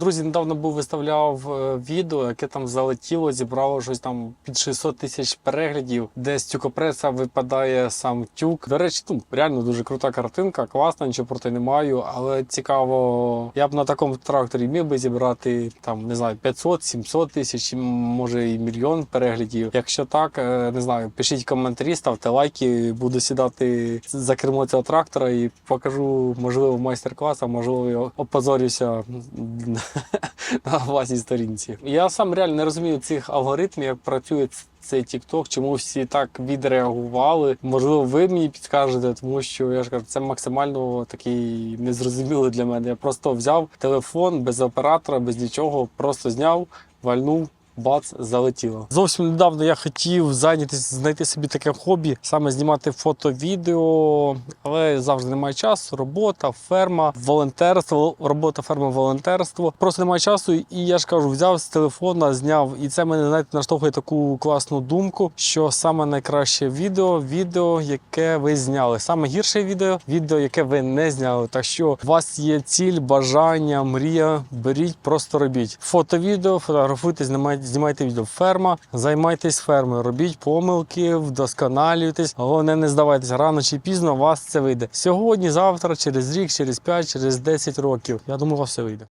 Друзі, недавно був виставляв е, відео, яке там залетіло, зібрало щось там під 600 тисяч переглядів, де з тюкопреса випадає сам тюк. До речі, ну реально дуже крута картинка, класна, нічого проти не маю. Але цікаво, я б на такому тракторі міг би зібрати там не знаю 500-700 тисяч, може і мільйон переглядів. Якщо так, е, не знаю, пишіть коментарі, ставте лайки, буду сідати за кермо цього трактора і покажу, можливо, майстер-клас, а можливо, опозорюся на власній сторінці. Я сам реально не розумію цих алгоритмів, як працює цей TikTok, чому всі так відреагували. Можливо, ви мені підкажете, тому що я ж кажу, це максимально такий незрозумілий для мене. Я просто взяв телефон без оператора, без нічого, просто зняв, вальнув. Бац, залетіло. Зовсім недавно я хотів зайнятися, знайти собі таке хобі, саме знімати фото, відео, але завжди немає часу. Робота, ферма, волонтерство, робота, ферма, волонтерство. Просто немає часу, і я ж кажу, взяв з телефона, зняв. І це мене знаєте, наштовхує таку класну думку, що саме найкраще відео відео, яке ви зняли. Саме гірше відео відео, яке ви не зняли. Так що у вас є ціль, бажання, мрія, беріть, просто робіть. Фото, відео, фотографуйте, знімайте, знімайте відео. Ферма, займайтесь фермою, робіть помилки, вдосконалюйтесь. Головне, не здавайтесь рано чи пізно. У вас це вийде сьогодні, завтра, через рік, через 5, через 10 років. Я думаю, у вас все вийде.